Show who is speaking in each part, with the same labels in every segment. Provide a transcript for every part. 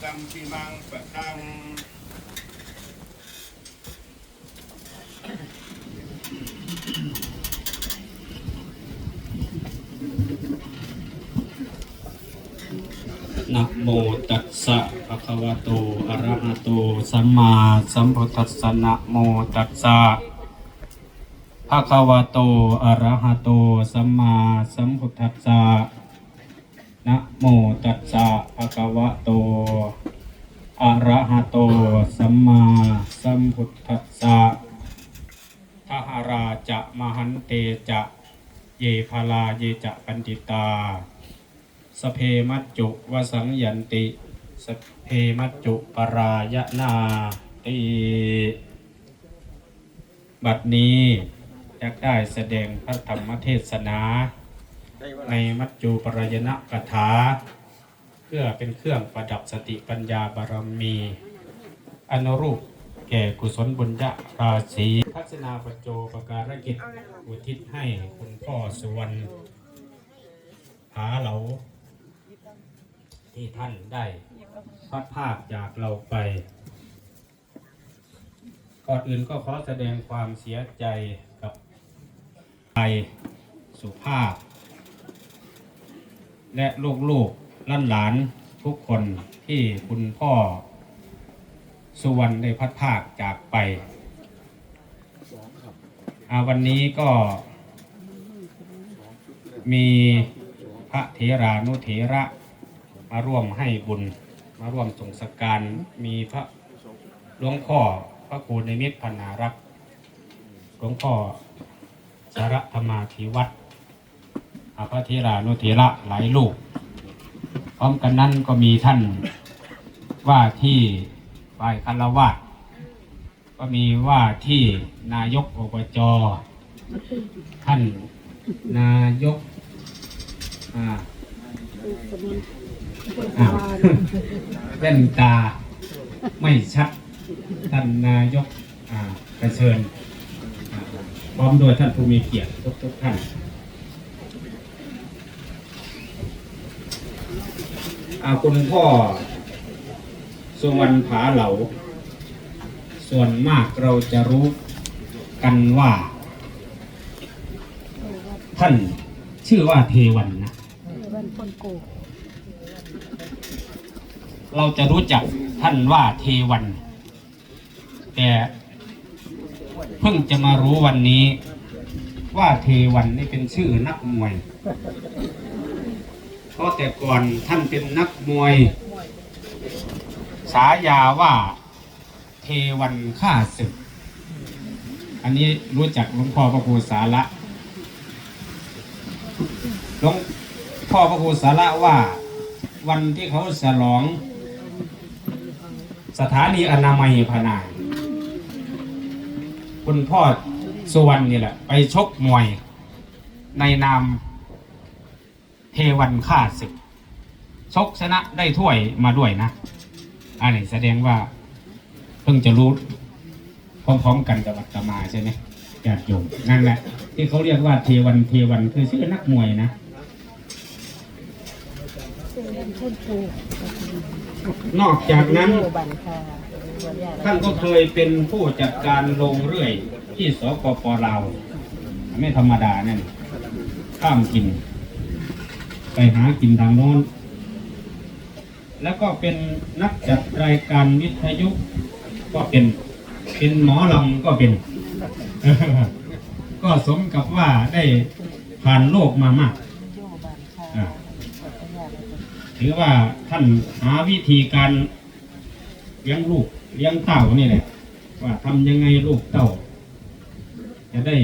Speaker 1: กัมปิมังปะตัง
Speaker 2: นะโมตัสสะภะคะวะโต อะระหะโต สัมมาสัมพุทธัสสะนะโมตัสสะภะคะวะโต อะระหะโต สัมมาสัมพุทธัสสะ นะโมตัสสะภะคะวะโต อะระหะโต สัมมาสัมพุทธัสสะทหาราจะมหันเตจะ เยภาลาเยจะปันติตา สเพมัจจุวสังยันติ สเพมัจจุปรายนาติบัดนี้จะได้แสดงพระธรรมเทศนา ในมัจจุปรายณกถา เพื่อเป็นเครื่องประดับสติปัญญาบารมี อนุรูปแก่กุศลบุญญาราศีทัศนาปโจประการกิจอุทิศให้คุณพ่อสุวรรณผาเหลาที่ท่านได้พัดภาคจากเราไป ก่อนอื่นก็ขอแสดงความเสียใจกับไทยสุภาพ และลูกๆล้านหลานทุกคนที่คุณพ่อ สุวรรณได้พัดภาคจากไปวันนี้ก็มีพระเถรานุเถระมาร่วมให้บุญ มาร่วมส่งสการมีพระหลวงพ่อพระครูในมิตรพนารักษ์หลวงพ่อสารธรรมาธิวัด อาพระเทรานุเทระหลายลูก พร้อมกันนั้นก็มีท่านว่าที่ฝ่ายคารวะก็มีว่าที่นายกอบจท่านนายกอ่าแว่นตาไม่ชัดท่านนายกกระเชิญพร้อมด้วยท่านผู้มีเกียรติทุกทุกๆท่าน อ่าคุณพ่อ สุวรรณผาเหลา ส่วนมากเราจะรู้กันว่า ท่านชื่อว่าเทวันนะ
Speaker 3: วันคนโก
Speaker 2: เราจะรู้จักท่านว่าเทวัน แต่เพิ่งจะมารู้วันนี้ว่าเทวันนี่เป็นชื่อนักมวย เพราะแต่ก่อนท่านเป็นนักมวยฉายาว่าเทวันฆ่าศึก อันนี้รู้จักหลวงพ่อพระครูสาระหลวงพ่อพระครูสาระว่าวันที่เขาฉลอง สถานีอนามัยพนายคุณพ่อสุวรรณนี่แหละ ไปชกมวยในนาม เทวันฆ่าศึก ชกชนะได้ถ้วยมาด้วยนะ อันนี้แสดงว่า เพิ่งจะรู้พร้อมๆกันกับอัตมาใช่ไหมญาติโยมนั่นแหละ ที่เขาเรียกว่าเทวันเทวันคือชื่อนักมวยนะ
Speaker 3: น
Speaker 2: อกจากนั้น ท่านก็เคยเป็นผู้จัดการโรงเรื่อย ที่สปปลาว ไม่ธรรมดานั่นข้ามกิน ไปหากินทางโน้น แล้วก็เป็นนักจัดรายการวิทยุก็เป็น เป็นหมอลำก็เป็น ก็สมกับว่าได้ผ่านโลกมามาก ถือว่าท่านหาวิธีการเลี้ยงลูกเลี้ยงเต่านี่แหละว่าทำยังไงลูกเต่า จะได้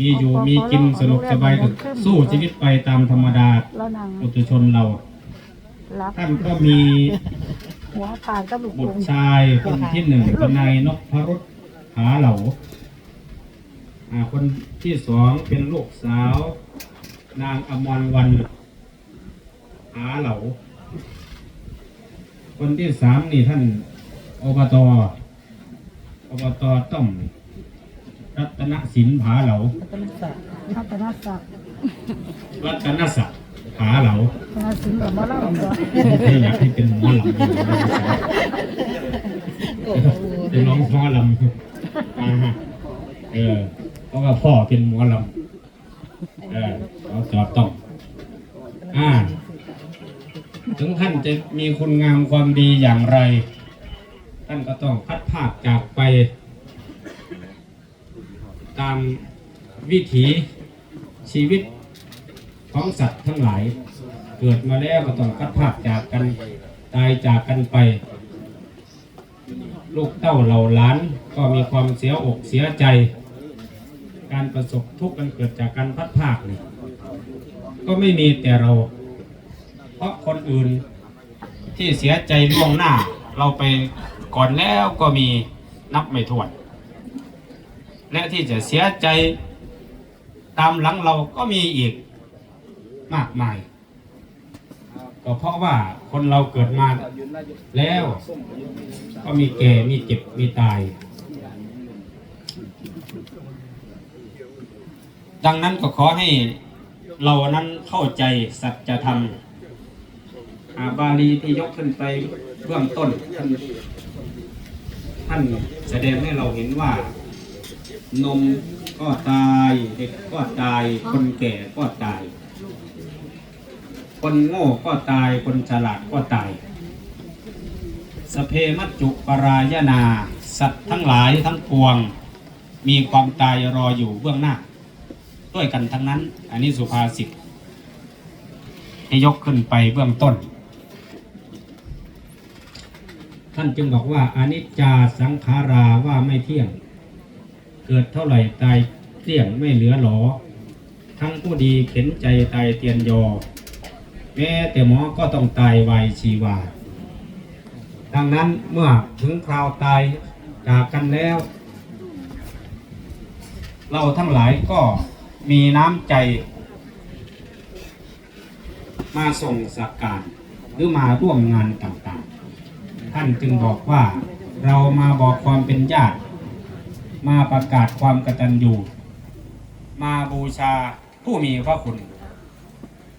Speaker 2: มีอยู่มีกินสนุกสบายก็สู้ชีวิตไปตามธรรมดา
Speaker 3: แล้วนาง
Speaker 2: ปุถุชนเรา
Speaker 3: รับ
Speaker 2: ท่านก็มี
Speaker 3: หัวปานกับลูก
Speaker 2: บุ
Speaker 3: โป่
Speaker 2: ต
Speaker 3: ง
Speaker 2: รชายคนที่หนึ่งเป็นนายนพรุษหาเหลาอ่าคนที่สองเป็นลูกสาว นางอมรวันหาเหลาคนที่สามนี่ท่านอบตอบตต้อม รัตนสินผาเหลา
Speaker 3: รัตนศักดิ์รัตนศักดิ์
Speaker 2: รัตนศักดิ์ป๋าเหลา
Speaker 3: มาสิงกับมาเล่าก่อน
Speaker 2: ผมแค่อยากให้เป็นหมอลำอยู่เป็นร้องหมอลำอ่าฮะเออเพราะว่าพ่อเป็นหมอลำเออเราตอบต้องอ่าถึงท่านจะมีคุณงามความดีอย่างไร ท่านก็ต้องพัดภาคจากไป ตามวิถีชีวิตของสัตว์ทั้งหลาย เกิดมาแล้วก็ต้องพัดภาคจากกันตายจากกันไป ลูกเต้าเหล่าหลานก็มีความเสียอกเสียใจ การประสบทุกข์มันเกิดจากการพัดภาคนี่ก็ไม่มีแต่เรา เพราะคนอื่นที่เสียใจล่วงหน้า เราไปก่อนแล้วก็มีนับไม่ถ้วน และที่จะเสียใจตามหลังเราก็มีอีกมากมาย ก็เพราะว่าคนเราเกิดมาแล้ว ก็มีแก่มีเจ็บมีตาย ดังนั้นก็ขอให้เรานั้นเข้าใจสัจธรรมอาบาลีที่ยกขึ้นไปเบื้องต้น ท่านท่านแสดงให้เราเห็นว่า นมก็ตายเด็กก็ตาย คนแก่ก็ตาย คนโง่ก็ตาย คนฉลาดก็ตาย สเพมัจจุปรายนา สัตว์ทั้งหลายทั้งปวง มีความตายรออยู่เบื้องหน้า ด้วยกันทั้งนั้น อันนี้สุภาษิตให้ยกขึ้นไปเบื้องต้น ท่านจึงบอกว่าอนิจจาสังขาราว่าไม่เที่ยง เกิดเท่าไหร่ตายเที่ยงไม่เหลือหลอ ทั้งผู้ดีเข็นใจตายเตียนยอ แม้แต่หมอก็ต้องตายวายชีวา ดังนั้นเมื่อถึงคราวตายจากกันแล้ว เราทั้งหลายก็มีน้ำใจ มาส่งสักการหรือมาร่วมงานต่างๆ ท่านจึงบอกว่าเรามาบอกความเป็นญาติ มาประกาศความกตัญญูมาบูชาผู้มีพระคุณ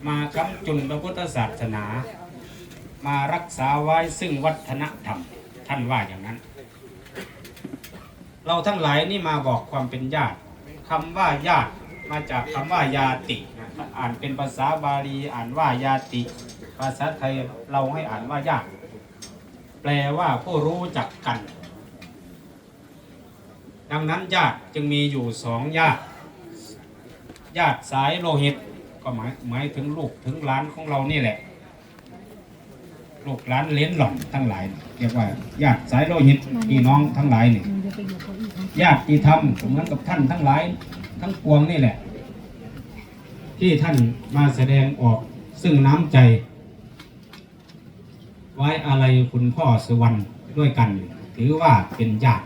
Speaker 2: มาค้ำจุนพระพุทธศาสนา มารักษาไว้ซึ่งวัฒนธรรม ท่านว่าอย่างนั้น เราทั้งหลายนี่มาบอกความเป็นญาติคำว่าญาติมาจากคำว่ายาติอ่านเป็นภาษาบาลีอ่านว่ายาติ ภาษาไทยเราให้อ่านว่าญาติแปลว่าผู้รู้จักกัน ดังนั้นญาติจึงมีอยู่สองญาติ ญาติสายโลหิตก็หมายหมายถึงลูกถึงหลานของเรานี่แหละ ลูกหลานเลี้ยนหล่อนทั้งหลายเรียกว่าญาติสายโลหิตพี่น้องทั้งหลายนี่
Speaker 3: มันจะไปอยู่กับอีก
Speaker 2: ญาติธรรมเหมือนกับท่านทั้งหลาย ทั้งปวงนี่แหละ ที่ท่านมาแสดงออกซึ่งน้ำใจ ไว้อะไรคุณพ่อสุวรรณด้วยกัน ถือว่าเป็นญาติ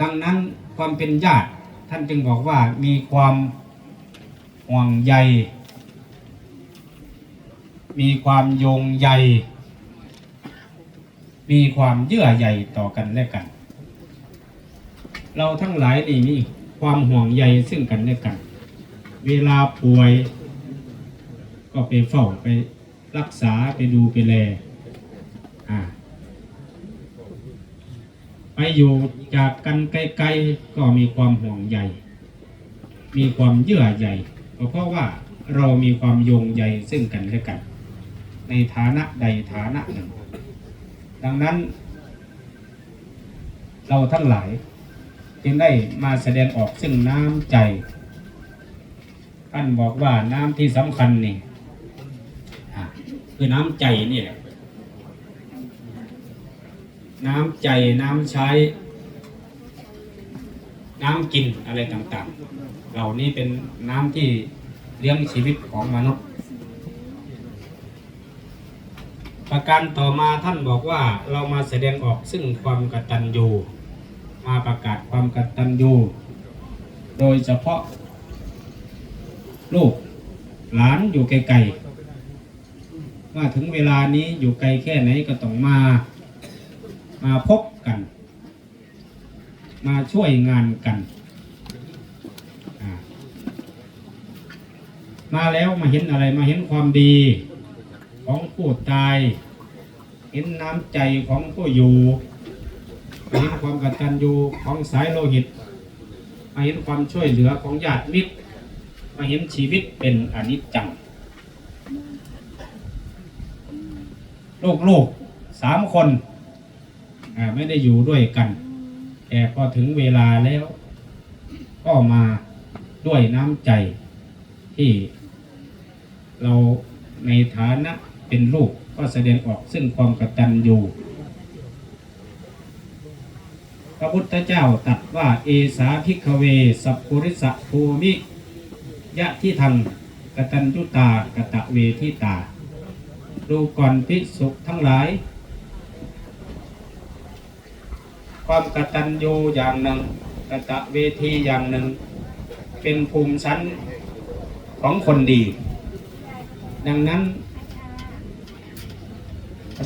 Speaker 2: ดังนั้นความเป็นญาติท่านจึงบอกว่ามีความห่วงใย มีความโยงใย มีความเยื่อใยต่อกันและกัน เราทั้งหลายนี่มีความห่วงใยซึ่งกันและกัน เวลาป่วย ก็ไปเฝ้าไปรักษาไปดูไปแลอ่า ไปอยู่จากกันไกลๆก็มีความห่วงใยมีความเยื่อใยก็เพราะว่าเรามีความโยงใยซึ่งกันและกัน ในฐานะใดฐานะหนึ่ง ดังนั้น เราทั้งหลายจึงได้มาแสดงออกซึ่งน้ำใจท่านบอกว่าน้ำที่สำคัญนี่คือน้ำใจนี่แหละ น้ำใจน้ำใช้ น้ำกินอะไรต่างๆ เหล่านี้เป็นน้ำที่เลี้ยงชีวิตของมนุษย์ ประการต่อมาท่านบอกว่าเรามาแสดงออกซึ่งความกตัญญูมาประกาศความกตัญญูโดยเฉพาะ ลูกหลานอยู่ไกลๆว่าถึงเวลานี้อยู่ไกลแค่ไหนก็ต้องมา มาพบกัน มาช่วยงานกัน มาแล้วมาเห็นอะไรมาเห็นความดีของผู้ตาย เห็นน้ำใจของผู้อยู่มาเห็นความกตัญญูของสายโลหิตมาเห็นความช่วยเหลือของญาติมิตรมาเห็นชีวิตเป็นอนิจจังลูกๆสามคน ไม่ได้อยู่ด้วยกัน แต่พอถึงเวลาแล้ว ก็มาด้วยน้ำใจที่เราในฐานะเป็นลูกก็แสดงออกซึ่งความกตัญญูพระพุทธเจ้าตรัสว่าเอสาพิกเว สัพพุริสะภูมิยะที่ทางกตัญญูตากตะเวทิตา ดูก่อนพิสุทั้งหลาย ความกตัญญูอย่างหนึ่งกตะเวทีอย่างหนึ่ง เป็นภูมิชั้นของคนดี ดังนั้น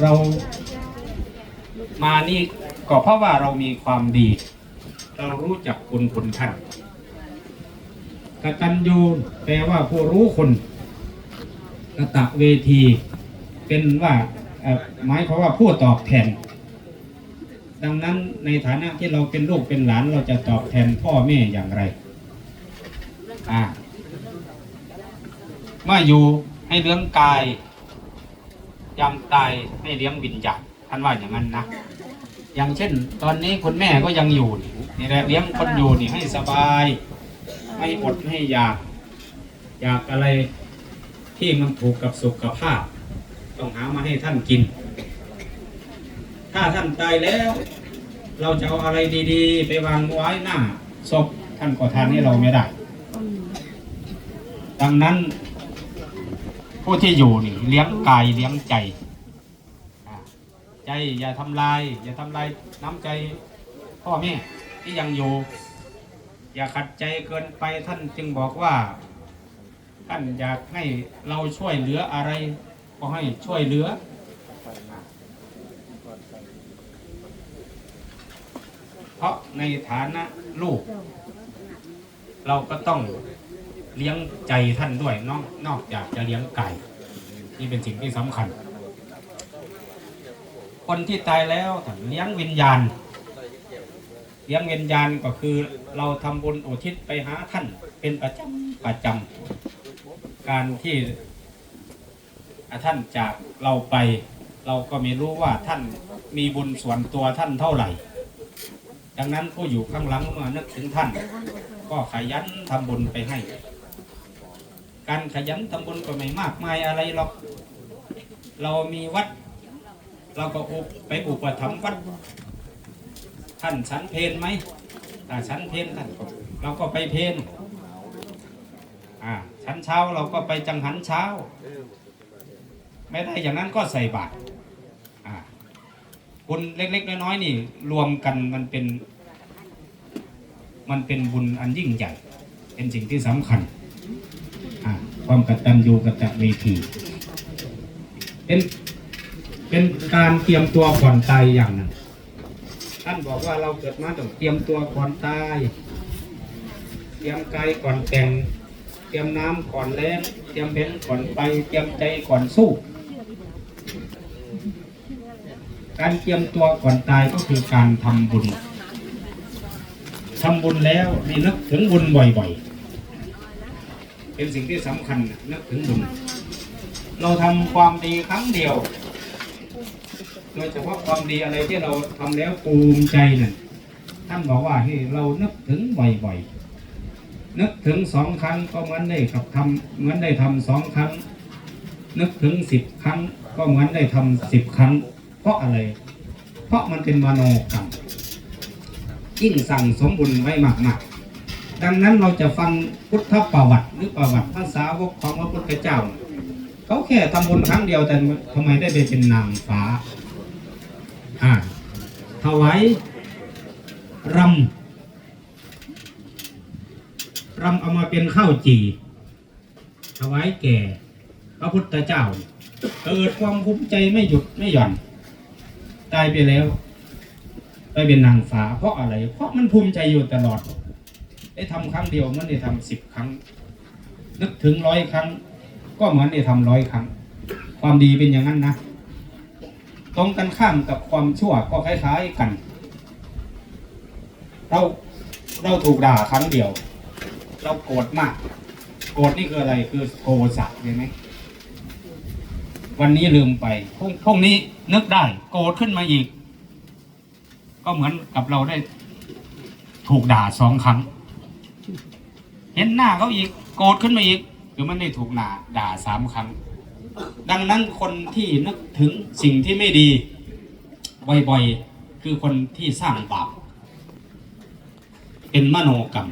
Speaker 2: เรามานี่ก็เพราะว่าเรามีความดี เรารู้จักคุณคุณท่านกตัญญูแปลว่าผู้รู้คุณกตะเวที เป็นว่าหมายความว่าผู้ตอบแทน ดังนั้นในฐานะที่เราเป็นลูกเป็นหลานเราจะตอบแทนพ่อแม่อย่างไรอ่าเมื่ออยู่ให้เลี้ยงกายยำตายให้เลี้ยงวิญญาณท่านว่าอย่างนั้นนะอย่างเช่น ตอนนี้คุณแม่ก็ยังอยู่นี่แหละเลี้ยงคนอยู่นี่ให้สบายไม่อดไม่อยากอยากอะไรที่มันถูกกับสุขภาพ ต้องหามาให้ท่านกิน ถ้าท่านตายแล้ว เราจะเอาอะไรดีๆ ไปวางไว้หน้าศพท่านก็ทานให้เราไม่ได้ ดังนั้น ผู้ที่อยู่นี่เลี้ยงกายเลี้ยงใจ ใจอย่าทำลาย อย่าทำลายน้ำใจพ่อแม่ที่ยังอยู่ อย่าขัดใจเกินไปท่านจึงบอกว่า ท่านอยากให้เราช่วยเหลืออะไร ก็ให้ช่วยเหลือ เพราะในฐานะลูก เราก็ต้องเลี้ยงใจท่านด้วยนอกนอกจากจะเลี้ยงไก่นี่เป็นสิ่งที่สำคัญ คนที่ตายแล้วเลี้ยงวิญญาณ เลี้ยงวิญญาณก็คือเราทำบุญอุทิศไปหาท่านเป็นประจำประจำการที่ท่านจากเราไป เราก็ไม่รู้ว่าท่านมีบุญส่วนตัวท่านเท่าไหร่ ดังนั้นผู้อยู่ข้างหลังเมื่อนึกถึงท่าน ก็ขยันทำบุญไปให้ การขยันทำบุญก็ไม่มากมายอะไรหรอกเรามีวัด เราก็อุปไปอุปถัมภ์วัด ท่านฉันเพนไหมถ้าฉันเพนท่านเราก็ไปเพนอ่าฉันเช้าเราก็ไปจังหันเช้า ไม่ได้อย่างนั้นก็ใส่บาตร บุญเล็ก ๆ น้อยๆนี่ รวมกันมันเป็น มันเป็นบุญอันยิ่งใหญ่ เป็นสิ่งที่สำคัญอ่าความกตัญญูกตเวทีเป็นเป็นการเตรียมตัวก่อนตายอย่างนึ่งท่านบอกว่าเราเกิดมาต้องเตรียมตัวก่อนตาย เตรียมกายก่อนแต่ง เตรียมน้ำก่อนแล้งเตรียมเบ็นก่อนไป เตรียมใจก่อนสู้ การเตรียมตัวก่อนตายก็คือการทำบุญทำบุญแล้วให้นึกถึงบุญบ่อยๆ เป็นสิ่งที่สำคัญนึกถึงบุญ เราทำความดีครั้งเดียว โดยเฉพาะความดีอะไรที่เราทำแล้วภูมิใจนั่นท่านบอกว่าให้เรานึกถึงบ่อยๆ นึกถึงสองครั้งก็เหมือนได้กับทำเหมือนได้ทำสองครั้ง นึกถึงสิบครั้งก็เหมือนได้ทำสิบครั้ง เพราะอะไร เพราะมันเป็นมโนกรรมยิ่งสั่งสมบุญไว้มากๆ ดังนั้นเราจะฟังพุทธประวัติหรือประวัติภาษาวกของพระพุทธเจ้า เขาแค่ทำบุญครั้งเดียวแต่ทำไมได้ไปเป็นนางฟ้าอ่าถวายรำรำเอามาเป็นข้าวจี่ถวายแก่ พระพุทธเจ้าเกิดความภูมิใจไม่หยุดไม่หย่อน ตายไปแล้วไปเป็นนางฟ้าเพราะอะไร เพราะมันภูมิใจอยู่ตลอดได้ทำครั้งเดียวมันได้ทำสิบครั้ง นึกถึงร้อยครั้ง ก็เหมือนได้ทำร้อยครั้ง ความดีเป็นอย่างนั้นนะตรงกันข้ามกับความชั่วก็คล้ายๆกัน เราเราถูกด่าครั้งเดียว เราโกรธมาก โกรธนี่คืออะไรคือโทสะใช่ไหม วันนี้ลืมไปพรุ่งพรุ่งนี้นึกได้โกรธขึ้นมาอีก ก็เหมือนกับเราได้ ถูกด่าสองครั้ง เห็นหน้าเขาอีกโกรธขึ้นมาอีกคือมันได้ถูกด่าด่าสามครั้ง ดังนั้นคนที่นึกถึงสิ่งที่ไม่ดีบ่อยๆคือคนที่สร้างบาปเป็นมโนกรรม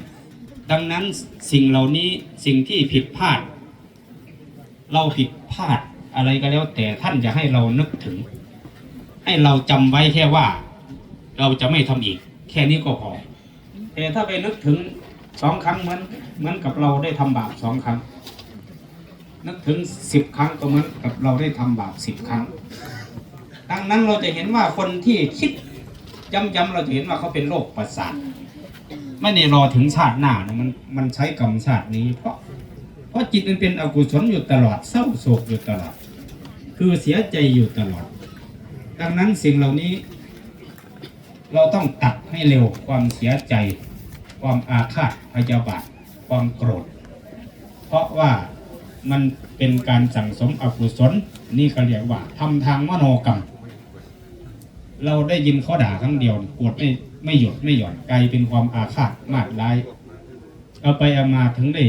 Speaker 2: ดังนั้นสิ่งเหล่านี้สิ่งที่ผิดพลาด เราผิดพลาด อะไรก็แล้ว แต่ท่านจะให้เรานึกถึง ให้เราจำไว้แค่ว่า เราจะไม่ทำอีก แค่นี้ก็พอแต่ถ้าไปนึกถึงสองครั้งเหมือนเหมือนกับเราได้ทำบาปสองครั้ง นึกถึงสิบครั้งก็เหมือนกับเราได้ทำบาปสิบครั้ง ดังนั้นเราจะเห็นว่าคนที่คิดย้ำๆเราจะเห็นว่าเขาเป็นโรคประสาทไม่ได้รอถึงชาติหน้านะมันมันใช้กรรมชาตินี้เพราะเพราะจิตมันเป็นอกุศลอยู่ตลอดเศร้าโศกอยู่ตลอด คือเสียใจอยู่ตลอด ดังนั้นสิ่งเหล่านี้ เราต้องตัดให้เร็วความเสียใจ ความอาฆาตพยาบาท ความโกรธ เพราะว่ามันเป็นการสั่งสมอกุศลนี่เขาเรียกว่าทำทางมโนกรรม เราได้ยินเขาด่าครั้งเดียวโกรธไม่ไม่หยุดไม่หย่อนกลายเป็นความอาฆาตมาดร้าย เอาไปเอามาถึงได้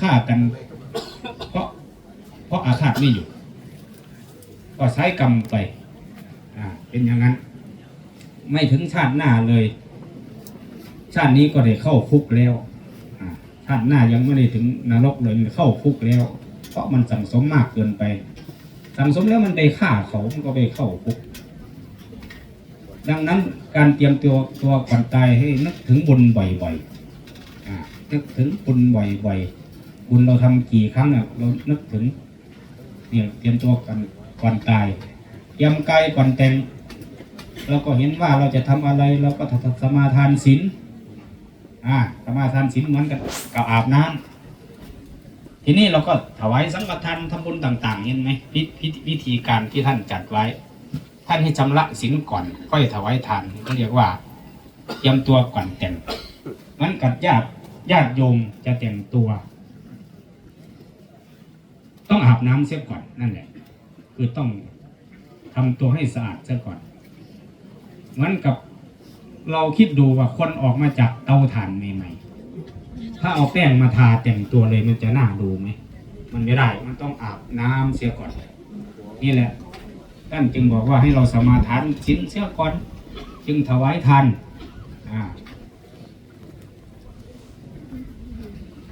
Speaker 2: ฆ่ากัน เพราะเพราะอาฆาตไม่หยุด ก็ใช้กรรมไปเป็นอย่างนั้น ไม่ถึงชาติหน้าเลย ชาตินี้ก็ได้เข้าคุกแล้วชาติหน้ายังไม่ได้ถึงนรกเลยเข้าคุกแล้ว เพราะมันสั่งสมมากเกินไป สั่งสมแล้วมันไปฆ่าเขามันก็ไปเข้าคุก ดังนั้นการเตรียมตัวตัวก่อนตายให้นึกถึงบุญบ่อยๆนึกถึงบุญบ่อยๆบุญเราทำกี่ครั้งอะเรานึกถึงเนี่ยเตรียมตัวกัน ก่อนตายเตรียมกายก่อนแต่งเราก็เห็นว่าเราจะทำอะไรเราก็ทำสมาทานศีลอ่าสมาทานศีลเหมือนกันกับอาบน้ำทีนี้เราก็ถวายสังฆทานทำบุญต่าง ๆ เห็นไหมพิพิวิธีการที่ท่านจัดไว้ ท่านให้ชำระศีลก่อน ค่อยถวายทานเขาเรียกว่าเตรียมตัวก่อนแต่งมันกับญาติญาติโยมจะแต่งตัว ต้องอาบน้ำเสียก่อนนั่นแหละ คือต้องทำตัวให้สะอาดเสียก่อน เหมือนกับเราคิดดูว่าคนออกมาจากเตาถ่านใหม่ๆ ถ้าเอาแป้งมาทาแต่งตัวเลยมันจะน่าดูไหม มันไม่ได้ มันต้องอาบน้ำเสียก่อน นี่แหละ ท่านจึงบอกว่าให้เราสมาทานสินเสียก่อน จึงถวายทาน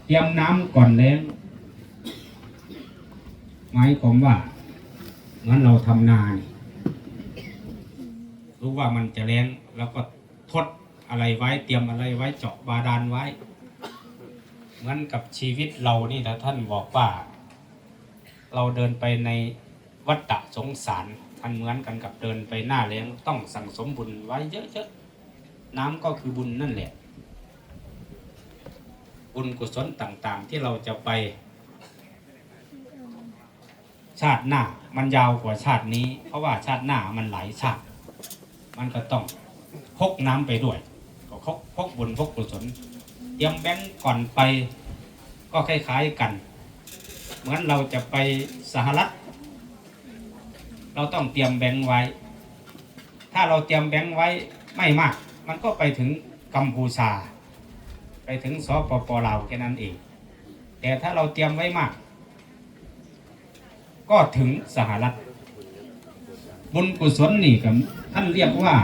Speaker 2: เตรียมน้ำก่อนแล้ว หมายความว่า เหมือนเราทำนานี่รู้ว่ามันจะแรงแล้วก็ทดอะไรไว้เตรียมอะไรไว้เจาะบาดาลไว้เหมือนกับชีวิตเรานี่ถ้าท่านบอกว่า เราเดินไปในวัฏฏะสงสารมันเหมือนกันกับเดินไปหน้าแล้งต้องสั่งสมบุญไว้เยอะๆน้ำก็คือบุญนั่นแหละ บุญกุศลต่างๆ ที่เราจะไป ชาติหน้า มันยาวกว่าชาตินี้ เพราะว่าชาติหน้ามันหลายชาติ มันก็ต้องพกน้ำไปด้วย ก็พกพกบุญพกกุศลเตรียมแบงก์ก่อนไปก็คล้ายๆกัน เหมือนเราจะไปสหรัฐ เราต้องเตรียมแบงค์ไว้ ถ้าเราเตรียมแบงค์ไว้ไม่มาก มันก็ไปถึงกัมพูชา ไปถึงสปปลาวแค่นั้นเอง แต่ถ้าเราเตรียมไว้มาก ก็ถึงสหรัฐ บุญกุศลนี่กับท่านเรียกว่า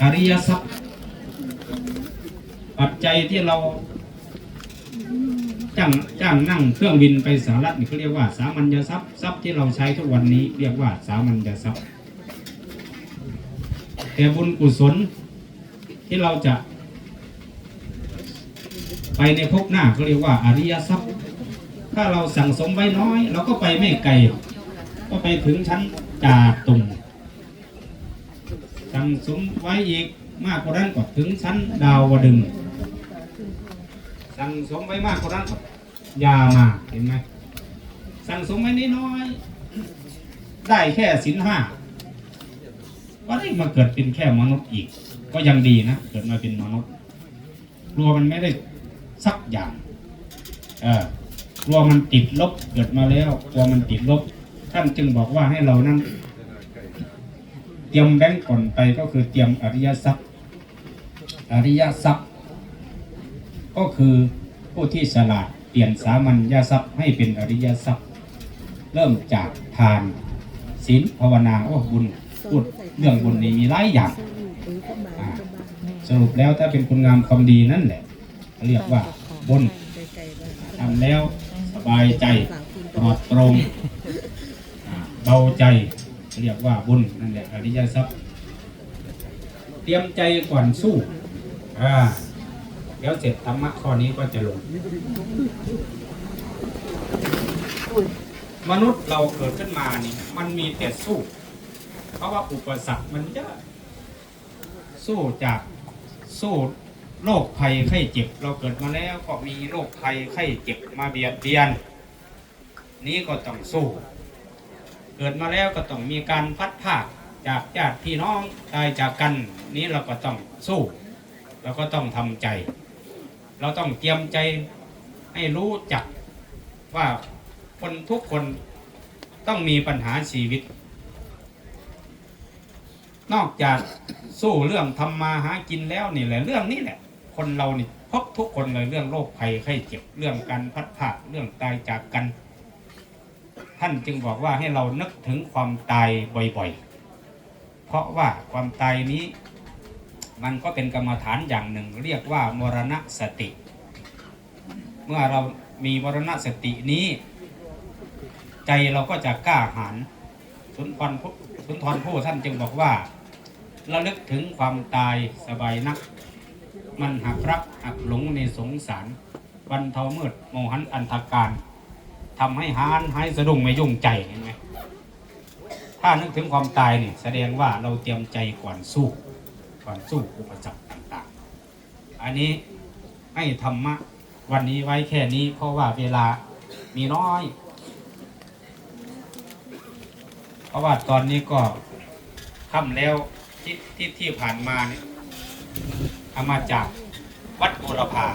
Speaker 2: อริยทรัพย์ปัจจัยที่เราจ้างจ้างนั่งเครื่องบินไปสหรัฐนี่เขาเรียกว่า สามัญญทรัพย์ทรัพย์ที่เราใช้ทุกวันนี้เรียกว่าสามัญญทรัพย์แต่บุญกุศลที่เราจะไปในภพหน้าเขาเรียกว่าอริยทรัพย์ ถ้าเราสั่งสมไว้น้อย เราก็ไปไม่ไกล ก็ไปถึงชั้นจาตุงสั่งสมไว้อีกมากกว่านั้นก็ถึงชั้นดาวดึงสั่งสมไว้มากกว่านั้นก็ยามาเห็นไหมสั่งสมไว้นิดน้อย ได้แค่สินห้าก็ได้มาเกิดเป็นแค่มนุษย์อีก ก็ยังดีนะ เกิดมาเป็นมนุษย์กลัวมันไม่ได้สักอย่าง เออ กลัวมันติดลบเกิดมาแล้วกลัวมันติดลบ ท่านจึงบอกว่าให้เรานั้น เตรียมแบงก์ก่อนไปก็คือเตรียมอริยทรัพย์ อริยทรัพย์ ก็คือผู้ที่ฉลาดเปลี่ยนสามัญญทรัพย์ให้เป็นอริยทรัพย์ เริ่มจากทานศีลภาวนาโอ้บุญพูดเรื่องบุญนี้มีหลายอย่างสรุปแล้วถ้าเป็นคุณงามความดีนั่นแหละ เรียกว่าบุญทำแล้ว บายใจปลอดโปร่งอ่าเบาใจเรียกว่าบุญนั่นแหละอริยทรัพย์เตรียมใจก่อนสู้อ่าเดี๋ยวเสร็จธรรมะข้อนี้ก็จะลง มนุษย์เราเกิดขึ้นมานี่มันมีแต่สู้ เพราะว่าอุปสรรคมันเยอะสู้จากสู้ โรคภัยไข้เจ็บ เราเกิดมาแล้วก็มีโรคภัยไข้เจ็บมาเบียดเบียน นี้ก็ต้องสู้ เกิดมาแล้วก็ต้องมีการพัดภาคจากญาติพี่น้องตายจากกัน นี้เราก็ต้องสู้เราก็ต้องทำใจ เราต้องเตรียมใจให้รู้จักว่าคนทุกคนต้องมีปัญหาชีวิต นอกจากสู้เรื่องทำมาหากินแล้วนี่แหละเรื่องนี้แหละ คนเรานี่พบทุกคนเลยเรื่องโรคภัยไข้เจ็บเรื่องการพัดภาเรื่องตายจากกัน ท่านจึงบอกว่าให้เรานึกถึงความตายบ่อยๆ เพราะว่าความตายนี้ มันก็เป็นกรรมฐานอย่างหนึ่ง เรียกว่ามรณสติ เมื่อเรามีมรณสตินี้ ใจเราก็จะกล้าหาญสุนทรภูสุนทรภู่ท่านจึงบอกว่าระลึกถึงความตายสบายนัก มันหักรักหักหลงในสงสารบรรเทามืดโมหันอันธการทำให้หานให้สะดุ้งไม่ยุ่งใจเห็นไหมถ้านึกถึงความตายเนี่ยแสดงว่าเราเตรียมใจก่อนสู้ก่อนสู้อุปสรรคต่างๆ อันนี้ให้ธรรมะวันนี้ไว้แค่นี้เพราะว่าเวลามีน้อย เพราะว่าตอนนี้ก็ค่ำแล้วที่ที่ที่ผ่านมาเนี่ย เอามาจากวัดบูรพา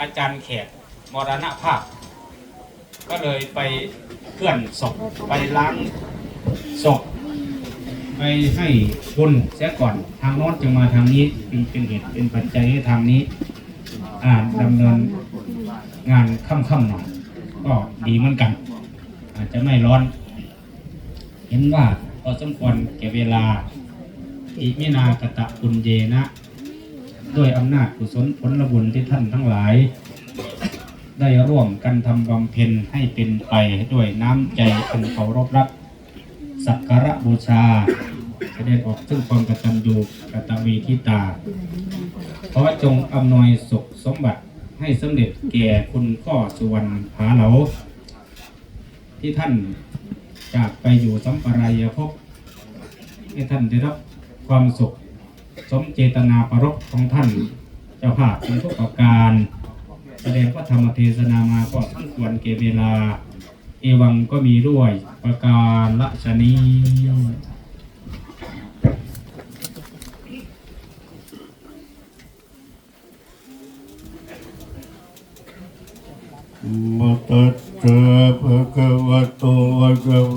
Speaker 2: อาจารย์แขกมรณภาพ ก็เลยไปเคลื่อนศพไปล้างศพไปให้บุญเสียก่อนทางโน้นจึงมาทางนี้เป็นเป็นเหตุเป็นปัจจัยให้ทางนี้อ่าดำเนินงานค่ำๆหน่อยก็ดีเหมือนกัน อาจจะไม่ร้อน เห็นว่าพอสมควรแก่เวลา อิมินากตะปุญเยนะ ด้วยอำนาจกุศลผลบุญที่ท่านทั้งหลาย ได้ร่วมกันทำบำเพ็ญให้เป็นไปด้วยน้ำใจอันเคารพรักสักการะบูชาแสดงออกซึ่งความกตัญญูกตเวทิตาขอจงอำนวยสุขสมบัติให้สำเร็จแก่คุณข้อสุวรรณผาเหลา ที่ท่านจากไปอยู่สัมปรายภพให้ท่านได้รับความสุข สมเจตนาประรบของท่านเจ้าภาพเป็นทุกประการ แสดงพระธรรมเทศนามาก็ทั้งควรเกเวลา เอวังก็มีด้วยประการละชนี
Speaker 4: มตัสสะภะคะวะโตอะระหะ